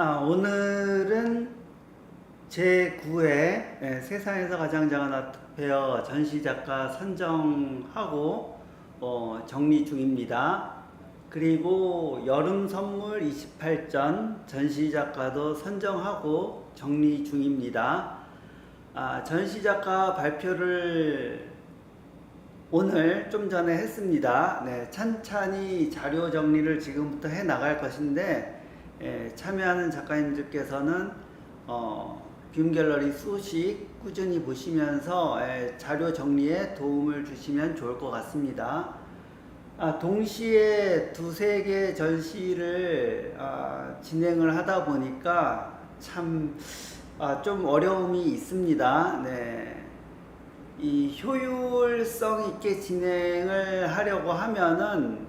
아, 오늘은 제9회 세상에서 가장 작은 아트페어 전시작가 선정하고 어, 정리 중입니다. 그리고 여름 선물 28전 전시작가도 선정하고 정리 중입니다. 아, 전시작가 발표를 오늘 좀 전에 했습니다. 네, 찬찬히 자료 정리를 지금부터 해 나갈 것인데 예, 참여하는 작가님들께서는 어, 빔 갤러리 수식 꾸준히 보시면서 예, 자료 정리에 도움을 주시면 좋을 것 같습니다. 아, 동시에 두세 개 전시를 아, 진행을 하다 보니까 참 아, 좀 어려움이 있습니다. 네. 이 효율성 있게 진행을 하려고 하면은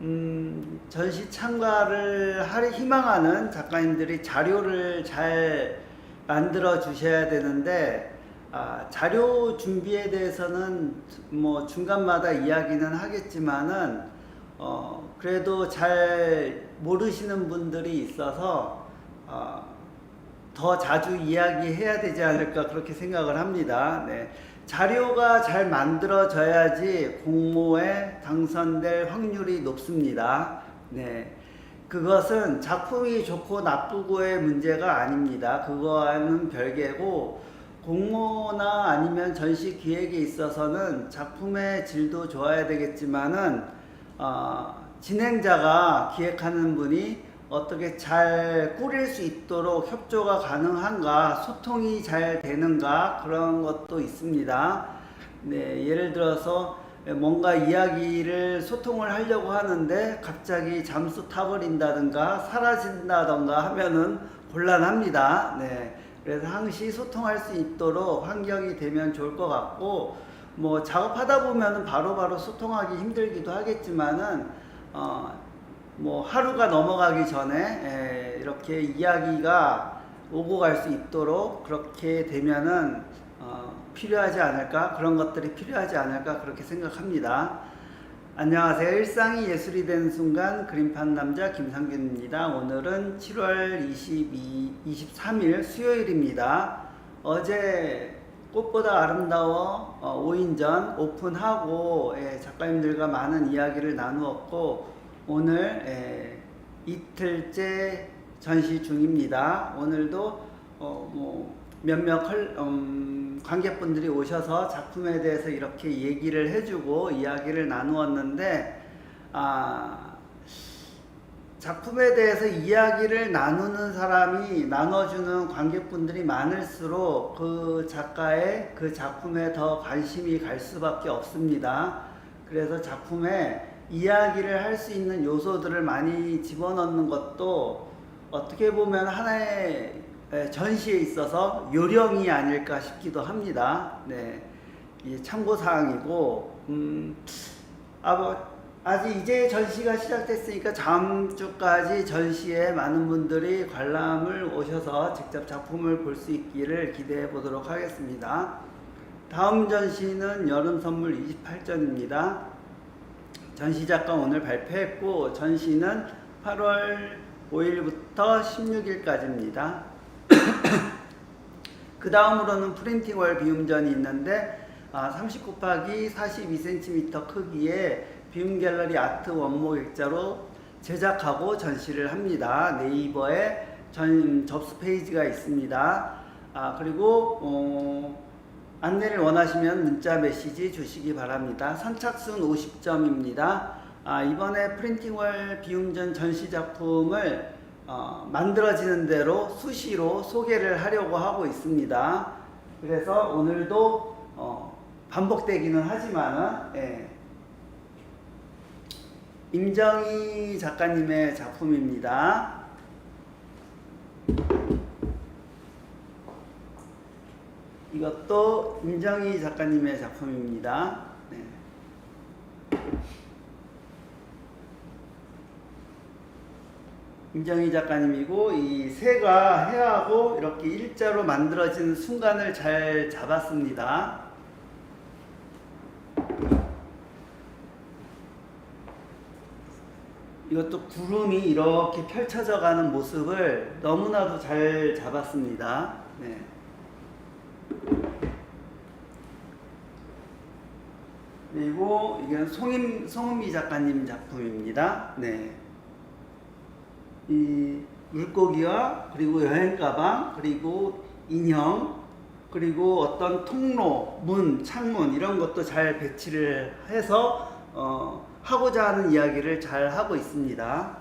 음, 전시 참가를 할 희망하는 작가님들이 자료를 잘 만들어 주셔야 되는데 아, 자료 준비에 대해서는 뭐 중간마다 이야기는 하겠지만은 어, 그래도 잘 모르시는 분들이 있어서 어, 더 자주 이야기해야 되지 않을까 그렇게 생각을 합니다. 네. 자료가 잘 만들어져야지 공모에 당선될 확률이 높습니다. 네. 그것은 작품이 좋고 나쁘고의 문제가 아닙니다. 그거와는 별개고 공모나 아니면 전시 기획에 있어서는 작품의 질도 좋아야 되겠지만은 어, 진행자가 기획하는 분이 어떻게 잘 꾸릴 수 있도록 협조가 가능한가, 소통이 잘 되는가 그런 것도 있습니다. 네, 예를 들어서 뭔가 이야기를 소통을 하려고 하는데 갑자기 잠수 타버린다든가 사라진다든가 하면은 곤란합니다. 네, 그래서 항시 소통할 수 있도록 환경이 되면 좋을 것 같고 뭐 작업하다 보면은 바로바로 소통하기 힘들기도 하겠지만은 어, 뭐 하루가 넘어가기 전에 에, 이렇게 이야기가 오고 갈 수 있도록 그렇게 되면은 어, 필요하지 않을까 그런 것들이 필요하지 않을까 그렇게 생각합니다. 안녕하세요. 일상이 예술이 된 순간 그림판 남자 김상균입니다. 오늘은 7월 22, 23일 수요일입니다. 어제 꽃보다 아름다워 어, 5인 전 오픈하고 예, 작가님들과 많은 이야기를 나누었고 오늘 에, 이틀째 전시 중입니다. 오늘도 어, 뭐 몇몇 컬, 음, 관객분들이 오셔서 작품에 대해서 이렇게 얘기를 해주고 이야기를 나누었는데 아, 작품에 대해서 이야기를 나누는 사람이 나눠주는 관객분들이 많을수록 그 작가의 그 작품에 더 관심이 갈 수밖에 없습니다. 그래서 작품에 이야기를 할 수 있는 요소들을 많이 집어넣는 것도 어떻게 보면 하나의 에, 전시에 있어서 요령이 아닐까 싶기도 합니다. 네, 참고 사항이고, 음, 아, 뭐, 아직 이제 전시가 시작됐으니까 다음 주까지 전시에 많은 분들이 관람을 오셔서 직접 작품을 볼 수 있기를 기대해 보도록 하겠습니다. 다음 전시는 여름 선물 28전입니다. 전시 작가 오늘 발표했고 전시는 8월 5일부터 16일까지입니다. 그 다음으로는 프린팅월 비움전이 있는데 아, 30 곱하기 42cm 크기의 비움 갤러리 아트 원목 액자로 제작하고 전시를 합니다. 네이버에 전 접수 페이지가 있습니다. 아, 그리고 어, 안내를 원하시면 문자 메시지 주시기 바랍니다. 선착순 50점입니다. 아, 이번에 프린팅월 비움전 전시 작품을 어, 만들어지는 대로 수시로 소개를 하려고 하고 있습니다. 그래서 오늘도 어, 반복되기는 하지만은 예, 임정희 작가님의 작품입니다. 이것도 임정희 작가님의 작품입니다. 네. 임정희 작가님이고 이 새가 해하고 이렇게 일자로 만들어진 순간을 잘 잡았습니다. 이것도 구름이 이렇게 펼쳐져 가는 모습을 너무나도 잘 잡았습니다. 네. 그리고 이건 송임, 송은미 작가님 작품입니다. 네. 이 물고기와 그리고 여행 가방 그리고 인형 그리고 어떤 통로, 문, 창문 이런 것도 잘 배치를 해서 어, 하고자 하는 이야기를 잘 하고 있습니다.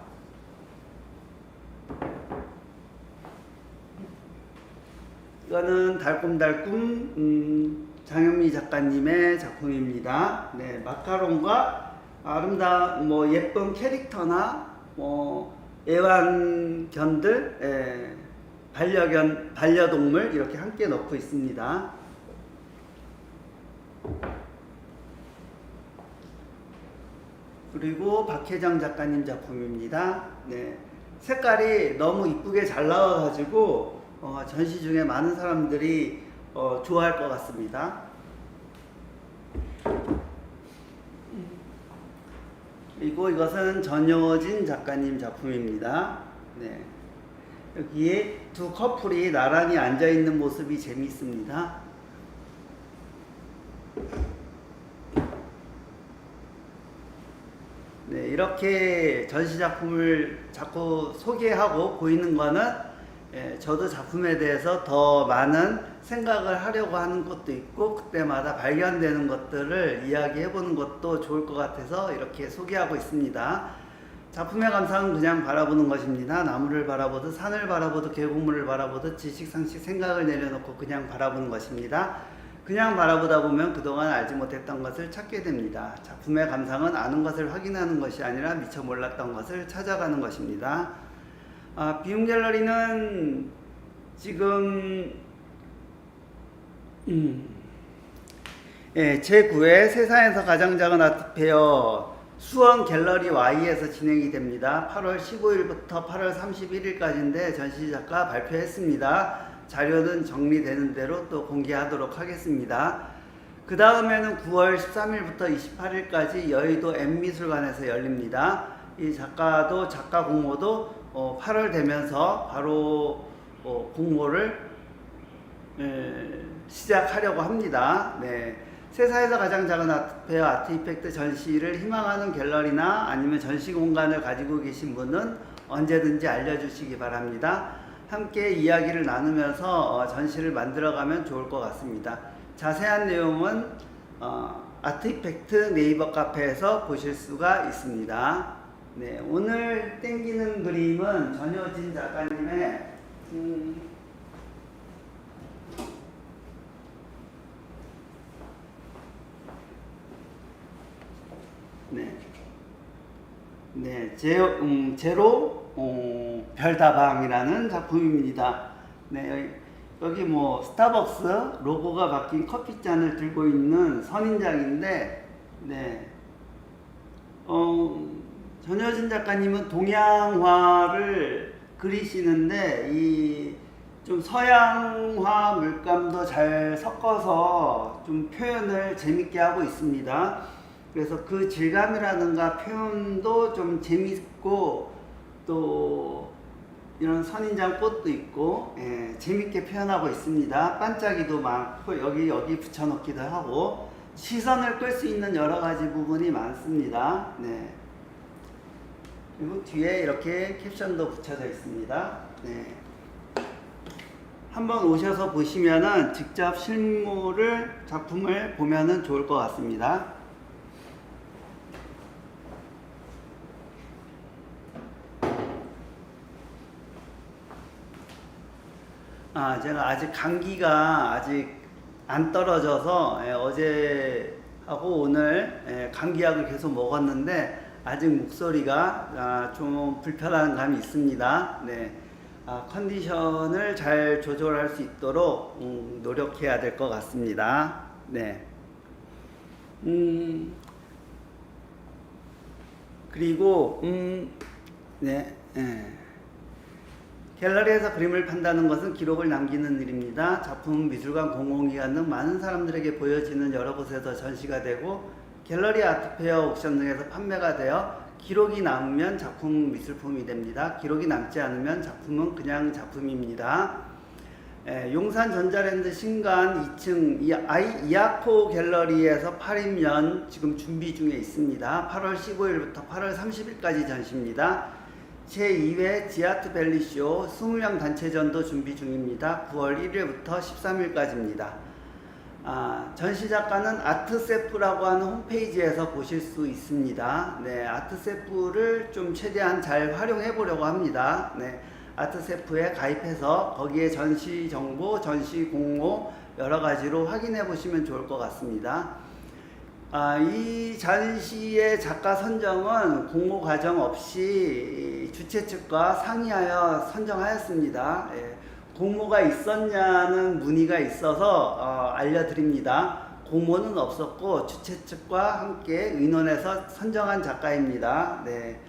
이거는 달콤달콤 음, 장현미 작가님의 작품입니다. 네, 마카롱과 아름다운 뭐 예쁜 캐릭터나 뭐 애완견들, 예, 반려견, 반려동물 이렇게 함께 넣고 있습니다. 그리고 박혜정 작가님 작품입니다. 네. 색깔이 너무 이쁘게 잘 나와가지고 어, 전시 중에 많은 사람들이 어, 좋아할 것 같습니다. 그리고 이것은 전효진 작가님 작품입니다. 네. 여기에 두 커플이 나란히 앉아 있는 모습이 재미있습니다. 네, 이렇게 전시 작품을 자꾸 소개하고 보이는 거는 예, 저도 작품에 대해서 더 많은 생각을 하려고 하는 것도 있고 그때마다 발견되는 것들을 이야기해 보는 것도 좋을 것 같아서 이렇게 소개하고 있습니다. 작품의 감상은 그냥 바라보는 것입니다. 나무를 바라보듯 산을 바라보듯 계곡물을 바라보듯 지식 상식 생각을 내려놓고 그냥 바라보는 것입니다. 그냥 바라보다 보면 그동안 알지 못했던 것을 찾게 됩니다. 작품의 감상은 아는 것을 확인하는 것이 아니라 미처 몰랐던 것을 찾아가는 것입니다. 아, 비움 갤러리는 지금 음, 예, 제9회 세상에서 가장 작은 아트 페어 수원 갤러리 Y에서 진행이 됩니다. 8월 15일부터 8월 31일까지인데 전시 작가 발표했습니다. 자료는 정리되는 대로 또 공개하도록 하겠습니다. 그 다음에는 9월 13일부터 28일까지 여의도 M미술관에서 열립니다. 이 작가도 작가 공모도 어, 8월 되면서 바로 어, 공모를 에, 시작하려고 합니다. 네. 세상에서 가장 작은 아트페어 아트 이펙트 전시를 희망하는 갤러리나 아니면 전시 공간을 가지고 계신 분은 언제든지 알려주시기 바랍니다. 함께 이야기를 나누면서 어, 전시를 만들어가면 좋을 것 같습니다. 자세한 내용은 어, 아트 이펙트 네이버 카페에서 보실 수가 있습니다. 네, 오늘 땡기는 그림은 전효진 작가님의 음, 네. 네, 제, 음, 제로 어, 별다방이라는 작품입니다. 네, 여기, 여기 뭐 스타벅스 로고가 박힌 커피잔을 들고 있는 선인장인데, 네, 어, 전효진 작가님은 동양화를 그리시는데 이 좀 서양화 물감도 잘 섞어서 좀 표현을 재밌게 하고 있습니다. 그래서 그 질감이라든가 표현도 좀 재밌고 또 이런 선인장 꽃도 있고 예, 재밌게 표현하고 있습니다. 반짝이도 많고 여기 여기 붙여놓기도 하고 시선을 끌 수 있는 여러 가지 부분이 많습니다. 네. 그리고 뒤에 이렇게 캡션도 붙여져 있습니다. 네. 한번 오셔서 보시면은 직접 실물을 작품을 보면은 좋을 것 같습니다. 아, 제가 아직 감기가 아직 안 떨어져서 예, 어제 하고 오늘 예, 감기약을 계속 먹었는데 아직 목소리가 아, 좀 불편한 감이 있습니다. 네. 아, 컨디션을 잘 조절할 수 있도록 음, 노력해야 될 것 같습니다. 네. 음, 그리고 음, 네. 예. 갤러리에서 그림을 판다는 것은 기록을 남기는 일입니다. 작품, 미술관, 공공기관 등 많은 사람들에게 보여지는 여러 곳에서 전시가 되고 갤러리 아트페어 옥션 등에서 판매가 되어 기록이 남으면 작품 미술품이 됩니다. 기록이 남지 않으면 작품은 그냥 작품입니다. 예, 용산 전자랜드 신간 2층 이 아이 이아코 갤러리에서 8인년 지금 준비 중에 있습니다. 8월 15일부터 8월 30일까지 전시입니다. 제2회 지아트 밸리쇼 20명 단체전도 준비 중입니다. 9월 1일부터 13일까지입니다. 아, 전시 작가는 아트세프라고 하는 홈페이지에서 보실 수 있습니다. 네, 아트세프를 좀 최대한 잘 활용해 보려고 합니다. 네, 아트세프에 가입해서 거기에 전시 정보, 전시 공모 여러 가지로 확인해 보시면 좋을 것 같습니다. 아, 이 전시의 작가 선정은 공모 과정 없이 주최 측과 상의하여 선정하였습니다. 예, 공모가 있었냐는 문의가 있어서 어, 알려드립니다. 공모는 없었고 주최 측과 함께 의논해서 선정한 작가입니다. 네.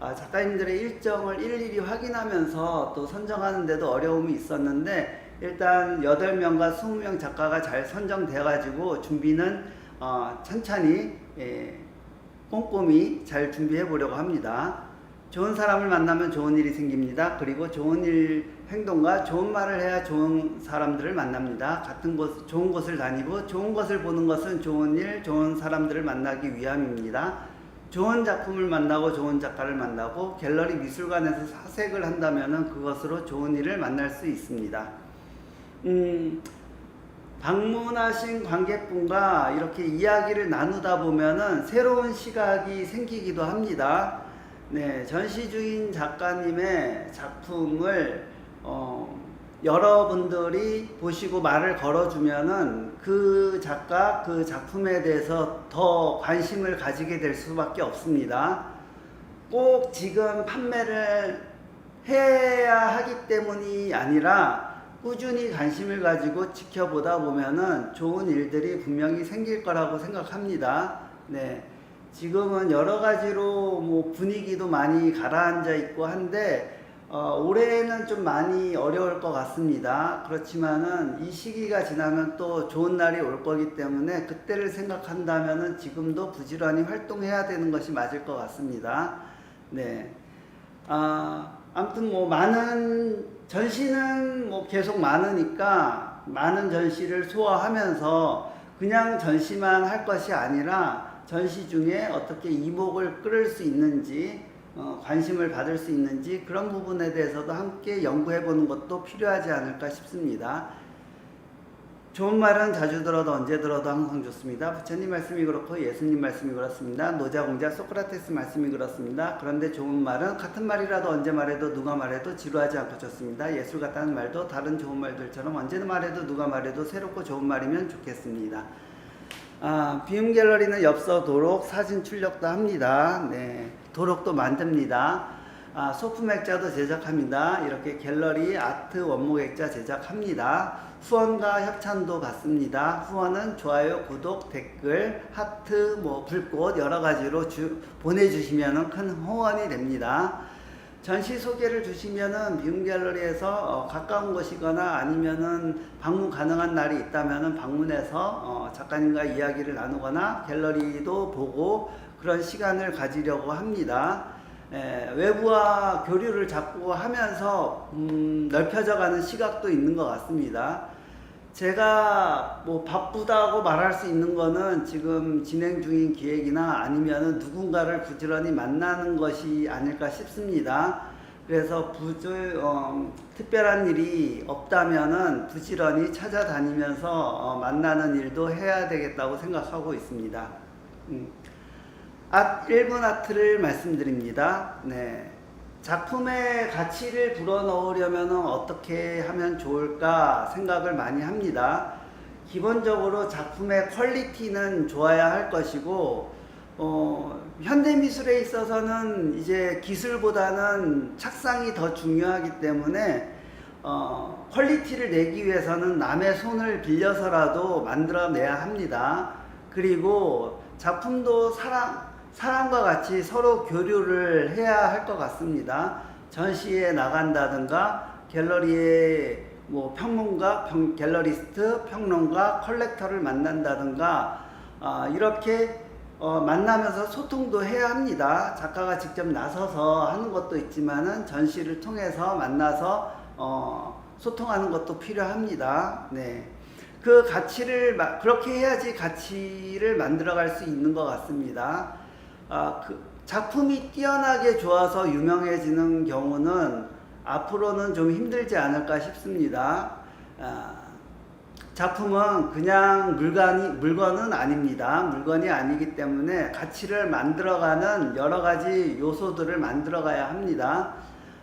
아, 작가님들의 일정을 일일이 확인하면서 또 선정하는데도 어려움이 있었는데 일단 8명과 20명 작가가 잘 선정돼 가지고 준비는 어, 천천히 예, 꼼꼼히 잘 준비해 보려고 합니다. 좋은 사람을 만나면 좋은 일이 생깁니다. 그리고 좋은 일 행동과 좋은 말을 해야 좋은 사람들을 만납니다. 같은 곳 좋은 곳을 다니고 좋은 것을 보는 것은 좋은 일, 좋은 사람들을 만나기 위함입니다. 좋은 작품을 만나고 좋은 작가를 만나고 갤러리 미술관에서 사색을 한다면은 그것으로 좋은 일을 만날 수 있습니다. 음, 방문하신 관객분과 이렇게 이야기를 나누다 보면은 새로운 시각이 생기기도 합니다. 네, 전시 중인 작가님의 작품을 어, 여러분들이 보시고 말을 걸어주면은 그 작가 그 작품에 대해서 더 관심을 가지게 될 수밖에 없습니다. 꼭 지금 판매를 해야 하기 때문이 아니라 꾸준히 관심을 가지고 지켜보다 보면은 좋은 일들이 분명히 생길 거라고 생각합니다. 네. 지금은 여러 가지로 뭐 분위기도 많이 가라앉아 있고 한데 어, 올해는 좀 많이 어려울 것 같습니다. 그렇지만은 이 시기가 지나면 또 좋은 날이 올 거기 때문에 그때를 생각한다면은 지금도 부지런히 활동해야 되는 것이 맞을 것 같습니다. 네. 아, 아무튼 뭐 많은 전시는 뭐 계속 많으니까 많은 전시를 소화하면서 그냥 전시만 할 것이 아니라 전시 중에 어떻게 이목을 끌을 수 있는지 어, 관심을 받을 수 있는지 그런 부분에 대해서도 함께 연구해 보는 것도 필요하지 않을까 싶습니다. 좋은 말은 자주 들어도 언제 들어도 항상 좋습니다. 부처님 말씀이 그렇고 예수님 말씀이 그렇습니다. 노자공자 소크라테스 말씀이 그렇습니다. 그런데 좋은 말은 같은 말이라도 언제 말해도 누가 말해도 지루하지 않고 좋습니다. 예술 같다는 말도 다른 좋은 말들처럼 언제 말해도 누가 말해도 새롭고 좋은 말이면 좋겠습니다. 아, 비움 갤러리는 엽서 도록 사진 출력도 합니다. 네, 도록도 만듭니다. 아, 소품 액자도 제작합니다. 이렇게 갤러리 아트 원목 액자 제작합니다. 후원과 협찬도 받습니다. 후원은 좋아요, 구독, 댓글, 하트, 뭐 불꽃 여러 가지로 주, 보내주시면 큰 후원이 됩니다. 전시 소개를 주시면은 비움 갤러리에서 어, 가까운 곳이거나 아니면은 방문 가능한 날이 있다면은 방문해서 어, 작가님과 이야기를 나누거나 갤러리도 보고 그런 시간을 가지려고 합니다. 에, 외부와 교류를 자꾸 하면서 음, 넓혀져가는 시각도 있는 것 같습니다. 제가 뭐 바쁘다고 말할 수 있는 거는 지금 진행 중인 기획이나 아니면은 누군가를 부지런히 만나는 것이 아닐까 싶습니다. 그래서 부주, 어, 특별한 일이 없다면은 부지런히 찾아다니면서 어, 만나는 일도 해야 되겠다고 생각하고 있습니다. 음. 아, 1분 아트를 말씀드립니다. 네. 작품의 가치를 불어넣으려면 어떻게 하면 좋을까 생각을 많이 합니다. 기본적으로 작품의 퀄리티는 좋아야 할 것이고, 어, 현대미술에 있어서는 이제 기술보다는 착상이 더 중요하기 때문에, 어, 퀄리티를 내기 위해서는 남의 손을 빌려서라도 만들어내야 합니다. 그리고 작품도 사람, 사람과 같이 서로 교류를 해야 할 것 같습니다. 전시에 나간다든가 갤러리에 뭐 평론가, 평, 갤러리스트, 평론가, 컬렉터를 만난다든가 아, 이렇게 어, 만나면서 소통도 해야 합니다. 작가가 직접 나서서 하는 것도 있지만은 전시를 통해서 만나서 어, 소통하는 것도 필요합니다. 네. 그 가치를 마- 그렇게 해야지 가치를 만들어갈 수 있는 것 같습니다. 아, 그 작품이 뛰어나게 좋아서 유명해지는 경우는 앞으로는 좀 힘들지 않을까 싶습니다. 아, 작품은 그냥 물건이, 물건은 아닙니다. 물건이 아니기 때문에 가치를 만들어가는 여러 가지 요소들을 만들어가야 합니다.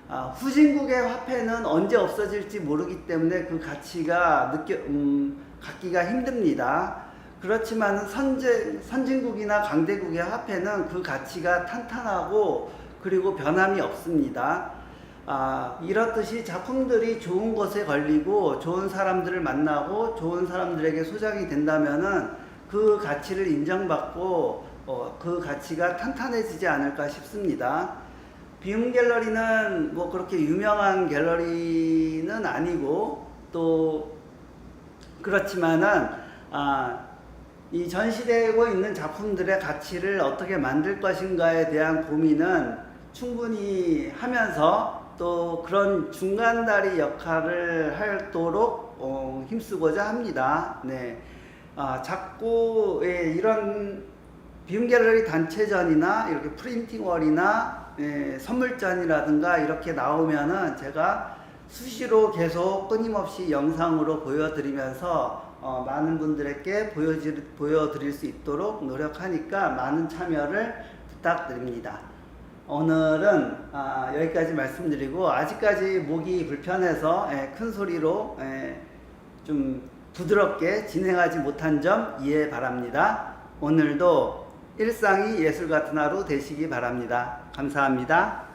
아, 후진국의 화폐는 언제 없어질지 모르기 때문에 그 가치가 느껴, 음, 갖기가 힘듭니다. 그렇지만 선제, 선진국이나 강대국의 화폐는 그 가치가 탄탄하고 그리고 변함이 없습니다. 아, 이렇듯이 작품들이 좋은 곳에 걸리고 좋은 사람들을 만나고 좋은 사람들에게 소장이 된다면은 그 가치를 인정받고 어, 그 가치가 탄탄해지지 않을까 싶습니다. 비움 갤러리는 뭐 그렇게 유명한 갤러리는 아니고 또 그렇지만은 아, 이 전시되고 있는 작품들의 가치를 어떻게 만들 것인가에 대한 고민은 충분히 하면서 또 그런 중간다리 역할을 하도록 어, 힘쓰고자 합니다. 네. 아, 자꾸 예, 이런 비움 갤러리 단체전이나 이렇게 프린팅월이나 예, 선물전이라든가 이렇게 나오면은 제가 수시로 계속 끊임없이 영상으로 보여드리면서 어, 많은 분들에게 보여질, 보여드릴 수 있도록 노력하니까 많은 참여를 부탁드립니다. 오늘은 아, 여기까지 말씀드리고 아직까지 목이 불편해서 예, 큰 소리로 예, 좀 부드럽게 진행하지 못한 점 이해 바랍니다. 오늘도 일상이 예술 같은 하루 되시기 바랍니다. 감사합니다.